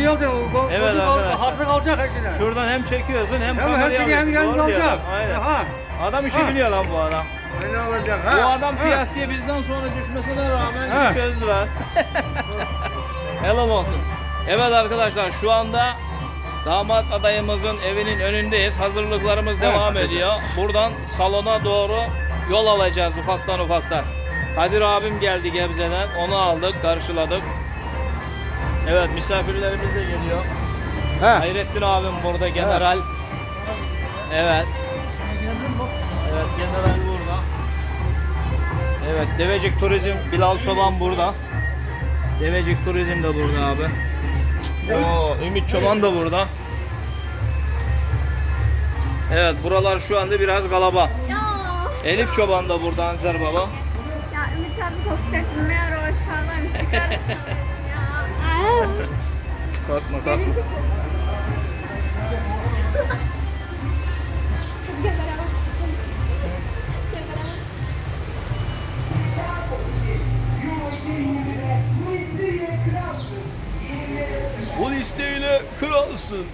video alacak. Go, Evet arkadaşlar. Hafif alacak hepsini. Şuradan hem çekiyorsun hem, Hem kamerayı hem alıyorsun. yanına Doğru diyor alacak. adam, Aynen. Ha. Adam işi Ha. biliyor lan bu adam. Ne olacak Bu ha? adam Ha. piyasaya bizden sonra düşmesine rağmen Ha. işi çözdü lan. Helal olsun. Evet arkadaşlar şu anda damat adayımızın evinin önündeyiz. Hazırlıklarımız Evet. devam ediyor. Buradan salona doğru yol alacağız ufaktan ufaktan. Kadir abim geldi Gebze'den. Onu aldık, karşıladık. Evet misafirlerimiz de geliyor. Ha. Hayrettin abim burada general. Evet. Evet general burada. Evet Devecik Turizm Bilal Çoban burada. Devecik Turizm de burada abi. Oo, Ümit Çoban da burada. Evet buralar şu anda biraz galaba. Ya. Elif Çoban da burada Anzer Baba. Ya Ümit abi korkacaktım. Meğer o aşağıdaymış. Ya. Aa. Gel beraber. Bu listeyle kralsın.